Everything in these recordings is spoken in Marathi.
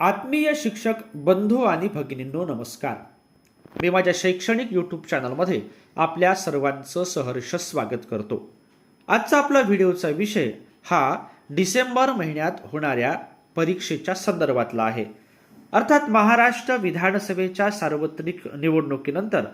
आत्मीय शिक्षक बंधू आणि भगिनींनो नमस्कार. मी माझ्या शैक्षणिक यूट्यूब चॅनलमध्ये आपल्या सर्वांचं सहर्ष स्वागत करतो. आजचा आपला व्हिडिओचा विषय हा डिसेंबर महिन्यात होणाऱ्या परीक्षेच्या संदर्भातला आहे. अर्थात महाराष्ट्र विधानसभेच्या सार्वत्रिक निवडणुकीनंतर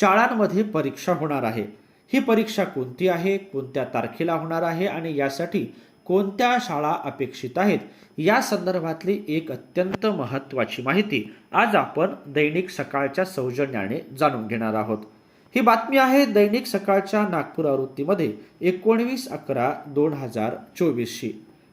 शाळांमध्ये परीक्षा होणार आहे. ही परीक्षा कोणती आहे कोणत्या तारखेला होणार आहे आणि यासाठी कोणत्या शाळा अपेक्षित आहेत? या संदर्भातली एक अत्यंत महत्त्वाची माहिती आज आपण दैनिक सकाळच्या सौजन्याने जाणून घेणार आहोत. ही बातमी आहे दैनिक सकाळच्या नागपूर आवृत्तीमध्ये एकोणवीस अकरा दोन हजार चोवीसशी.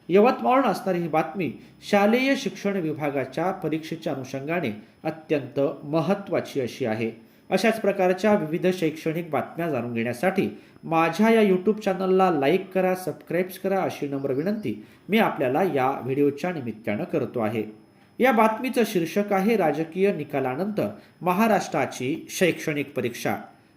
यवतमाळून असणारी ही बातमी शालेय शिक्षण विभागाच्या परीक्षेच्या अनुषंगाने अत्यंत महत्त्वाची अशी आहे. अशाच प्रकारच्या विविध शैक्षणिक बातम्या जाणून घेण्यासाठी माझ्या या यूट्यूब चॅनलला लाईक करा सबस्क्राईब्स करा अशी नम्र विनंती मी आपल्याला या व्हिडिओच्या निमित्तानं करतो आहे. या बातमीचं शीर्षक आहे राजकीय निकालानंतर महाराष्ट्राची शैक्षणिक परीक्षा.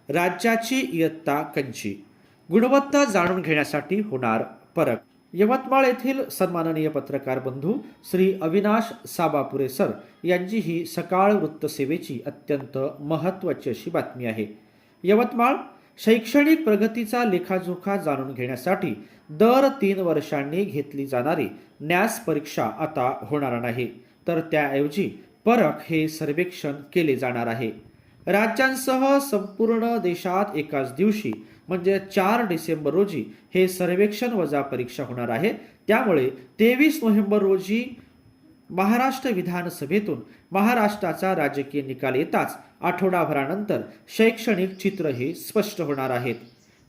राज्याची इयत्ता कंची. गुणवत्ता जाणून घेण्यासाठी होणार फरक यवतमाळ येथील सन्माननीय पत्रकार बंधू श्री अविनाश साबापुरे सर यांची ही सकाळ वृत्तसेवेची अत्यंत महत्त्वाची अशी बातमी आहे. यवतमाळ शैक्षणिक प्रगतीचा लेखाजोखा जाणून घेण्यासाठी दर तीन वर्षांनी घेतली जाणारी न्यास परीक्षा आता होणार नाही. तर त्याऐवजी परख हे सर्वेक्षण केले जाणार आहे. राज्यांसह संपूर्ण देशात एकाच दिवशी म्हणजे चार डिसेंबर रोजी हे सर्वेक्षण वजा परीक्षा होणार आहे. त्यामुळे तेवीस नोव्हेंबर रोजी महाराष्ट्र विधानसभेतून महाराष्ट्राचा राजकीय निकाल येताच आठवडाभरानंतर शैक्षणिक चित्र हे स्पष्ट होणार आहेत.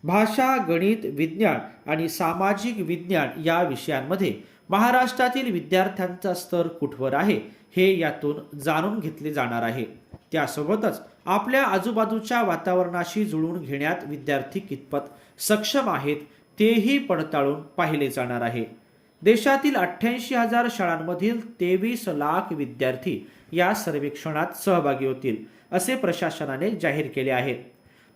भाषा गणित विज्ञान आणि सामाजिक विज्ञान या विषयांमध्ये महाराष्ट्रातील विद्यार्थ्यांचा स्तर कुठवर आहे हे यातून जाणून घेतले जाणार आहे. त्यासोबतच आपल्या आजूबाजूच्या वातावरणाशी जुळवून घेण्यात विद्यार्थी कितपत सक्षम आहेत तेही पडताळून पाहिले जाणार आहे. देशातील अठ्ठ्याऐंशी हजार शाळांमधील तेवीस लाख विद्यार्थी या सर्वेक्षणात सहभागी होतील असे प्रशासनाने जाहीर केले आहे.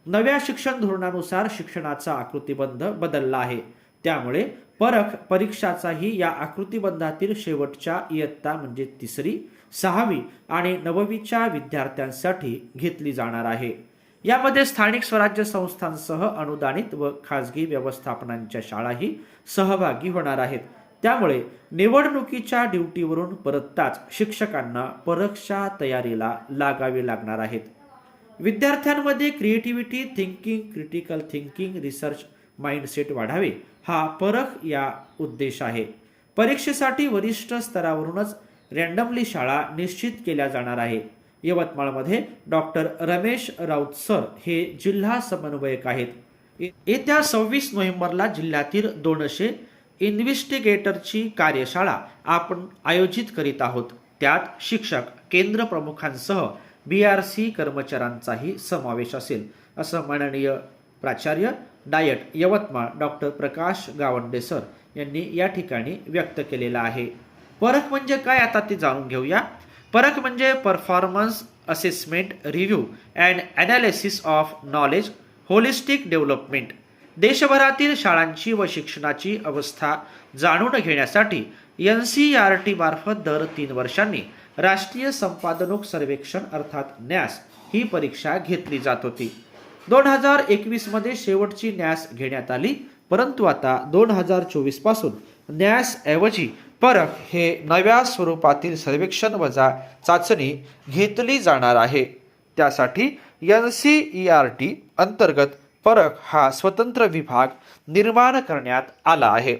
नव्या शिक्षण धोरणानुसार शिक्षणाचा आकृतीबंध बदलला आहे. त्यामुळे परख परीक्षाचाही या आकृतीबंधातील शेवटच्या इयत्ता म्हणजे तिसरी सहावी आणि नववीच्या विद्यार्थ्यांसाठी घेतली जाणार आहे. यामध्ये स्थानिक स्वराज्य संस्थांसह अनुदानित व खाजगी व्यवस्थापनांच्या शाळाही सहभागी होणार आहेत. त्यामुळे निवडणुकीच्या ड्युटीवरून परतताच शिक्षकांना परीक्षा तयारीला लागावे लागणार आहेत. विद्यार्थ्यांमध्ये creativity thinking critical thinking research mindset वाढावे हा परख या उद्देश आहे. परीक्षेसाठी वरिष्ठ स्तरावरूनच रँडमली शाळा निश्चित केल्या जाणार आहे. यवतमाळमध्ये डॉक्टर रमेश राऊत सर हे जिल्हा समन्वयक आहेत. येत्या सव्वीस नोव्हेंबरला जिल्ह्यातील दोनशे इन्व्हेस्टिगेटरची कार्यशाळा आपण आयोजित करीत आहोत. त्यात शिक्षक केंद्र प्रमुखांसह बी आर सी कर्मचाऱ्यांचाही समावेश असेल असं माननीय प्राचार्य DIET Yavatmal doctor Prakash Gawande sir यांनी या ठिकाणी व्यक्त केलेलं आहे. परख म्हणजे काय आता ते जाणून घेऊया. परख म्हणजे performance assessment review and analysis of knowledge holistic development देशभरातील शाळांची व शिक्षणाची अवस्था जाणून घेण्यासाठी एन सी आर टी मार्फत दर तीन वर्षांनी राष्ट्रीय संपादनोक सर्वेक्षण अर्थात न्यास ही परीक्षा घेतली जात होती. दोन हजार एकवीसमध्ये शेवटची न्यास घेण्यात आली परंतु आता दोन हजार चोवीसपासून न्यासऐवजी परख हे नव्या स्वरूपातील सर्वेक्षण वजा चाचणी घेतली जाणार आहे. त्यासाठी N C E R T अंतर्गत परख हा स्वतंत्र विभाग निर्माण करण्यात आला आहे.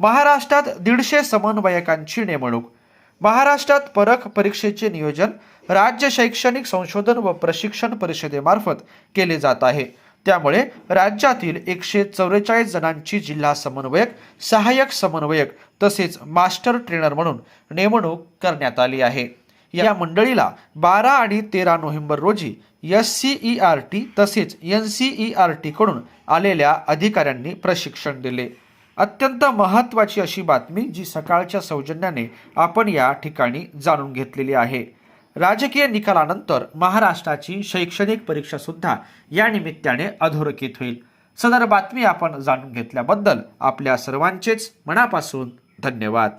महाराष्ट्रात दीडशे समन्वयकांची नेमणूक. महाराष्ट्रात परख परीक्षेचे नियोजन राज्य शैक्षणिक संशोधन व प्रशिक्षण परिषदेमार्फत केले जात आहे. त्यामुळे राज्यातील एकशे चौवेचाळीस जणांची जिल्हा समन्वयक सहाय्यक समन्वयक तसेच मास्टर ट्रेनर म्हणून नेमणूक करण्यात आली आहे. या मंडळीला बारा आणि तेरा नोव्हेंबर रोजी S C E R T तसेच एन सी ई आर टीकडून आलेल्या अधिकाऱ्यांनी प्रशिक्षण दिले. अत्यंत महत्त्वाची अशी बातमी जी सकाळच्या सौजन्याने आपण या ठिकाणी जाणून घेतलेली आहे. राजकीय निकालानंतर महाराष्ट्राची शैक्षणिक परीक्षा सुद्धा या निमित्ताने अधोरेखित होईल. सदर बातमी आपण जाणून घेतल्याबद्दल आपल्या सर्वांचेच मनापासून धन्यवाद.